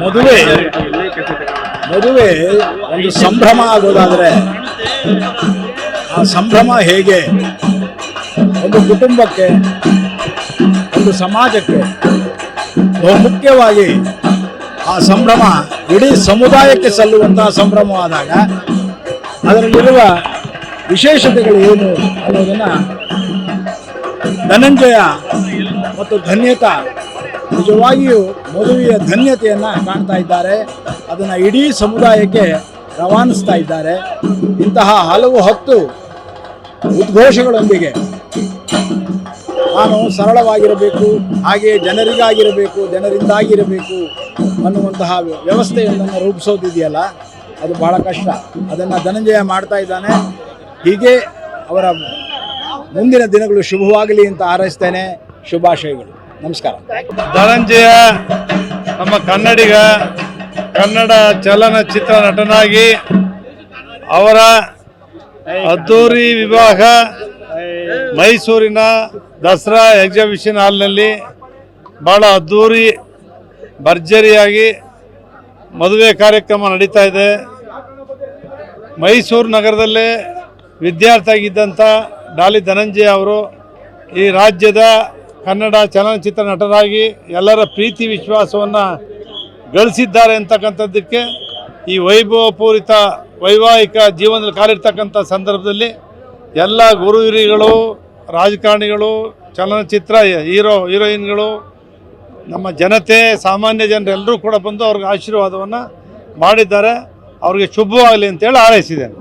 ಮದುವೆ. ಮದುವೆ ಒಂದು ಸಂಭ್ರಮ ಆಗೋದಾದರೆ ಆ ಸಂಭ್ರಮ ಹೇಗೆ? ಒಂದು ಕುಟುಂಬಕ್ಕೆ, ಒಂದು ಸಮಾಜಕ್ಕೆ ಬಹುಮುಖ್ಯವಾಗಿ ಆ ಸಂಭ್ರಮ ಇಡೀ ಸಮುದಾಯಕ್ಕೆ ಸಲ್ಲುವಂತಹ ಸಂಭ್ರಮವಾದಾಗ ಅದರಲ್ಲಿರುವ ವಿಶೇಷತೆಗಳು ಏನು ಅನ್ನೋದನ್ನು ಧನಂಜಯ ಮತ್ತು ಧನ್ಯತಾ ನಿಜವಾಗಿಯೂ ಮದುವೆಯ ಧನ್ಯತೆಯನ್ನು ಕಾಣ್ತಾ ಇದ್ದಾರೆ. ಅದನ್ನು ಇಡೀ ಸಮುದಾಯಕ್ಕೆ ರವಾನಿಸ್ತಾ ಇದ್ದಾರೆ. ಇಂತಹ ಹಲವು ಹತ್ತು ಉದ್ಘೋಷಗಳೊಂದಿಗೆ ನಾನು ಸರಳವಾಗಿರಬೇಕು, ಹಾಗೆ ಜನರಿಗಾಗಿರಬೇಕು, ಜನರಿಂದಾಗಿರಬೇಕು ಅನ್ನುವಂತಹ ವ್ಯವಸ್ಥೆಯೊಂದನ್ನು ರೂಪಿಸೋದಿದೆಯಲ್ಲ, ಅದು ಬಹಳ ಕಷ್ಟ. ಅದನ್ನು ಧನಂಜಯ ಮಾಡ್ತಾ ಇದ್ದಾನೆ. ಹೀಗೆ ಅವರ ಮುಂದಿನ ದಿನಗಳು ಶುಭವಾಗಲಿ ಅಂತ ಹಾರೈಸ್ತೇನೆ. ಶುಭಾಶಯಗಳು. ನಮಸ್ಕಾರ. ಧನಂಜಯ, ನಮ್ಮ ಕನ್ನಡಿಗ, ಕನ್ನಡ ಚಲನಚಿತ್ರ ನಟನಾಗಿ ಅವರ ಅದ್ದೂರಿ ವಿವಾಹ ಮೈಸೂರಿನ ದಸರಾ ಎಕ್ಸಿಬಿಷನ್ ಹಾಲ್ನಲ್ಲಿ ಭಾಳ ಅದ್ದೂರಿ, ಭರ್ಜರಿಯಾಗಿ ಮದುವೆ ಕಾರ್ಯಕ್ರಮ ನಡೀತಾ ಇದೆ. ಮೈಸೂರು ನಗರದಲ್ಲೇ ವಿದ್ಯಾರ್ಥಿಯಾಗಿದ್ದಂಥ ಡಾಲಿ ಧನಂಜಯ ಅವರು ಈ ರಾಜ್ಯದ ಕನ್ನಡ ಚಲನಚಿತ್ರ ನಟರಾಗಿ ಎಲ್ಲರ ಪ್ರೀತಿ ವಿಶ್ವಾಸವನ್ನು ಗಳಿಸಿದ್ದಾರೆ ಅಂತಕ್ಕಂಥದ್ದಕ್ಕೆ ಈ ವೈಭವಪೂರಿತ ವೈವಾಹಿಕ ಜೀವನದಲ್ಲಿ ಕಾಲಿರ್ತಕ್ಕಂಥ ಸಂದರ್ಭದಲ್ಲಿ ಎಲ್ಲ ಗುರು ಹಿರಿಗಳು ರಾಜಕಾರಣಿಗಳು, ಚಲನಚಿತ್ರ ಹೀರೋ, ಹೀರೋಯಿನ್ಗಳು, ನಮ್ಮ ಜನತೆ, ಸಾಮಾನ್ಯ ಜನರೆಲ್ಲರೂ ಕೂಡ ಬಂದು ಅವ್ರಿಗೆ ಆಶೀರ್ವಾದವನ್ನು ಮಾಡಿದ್ದಾರೆ. ಅವ್ರಿಗೆ ಶುಭವಾಗಲಿ ಅಂತೇಳಿ ಹಾರೈಸಿದ್ದೇನೆ.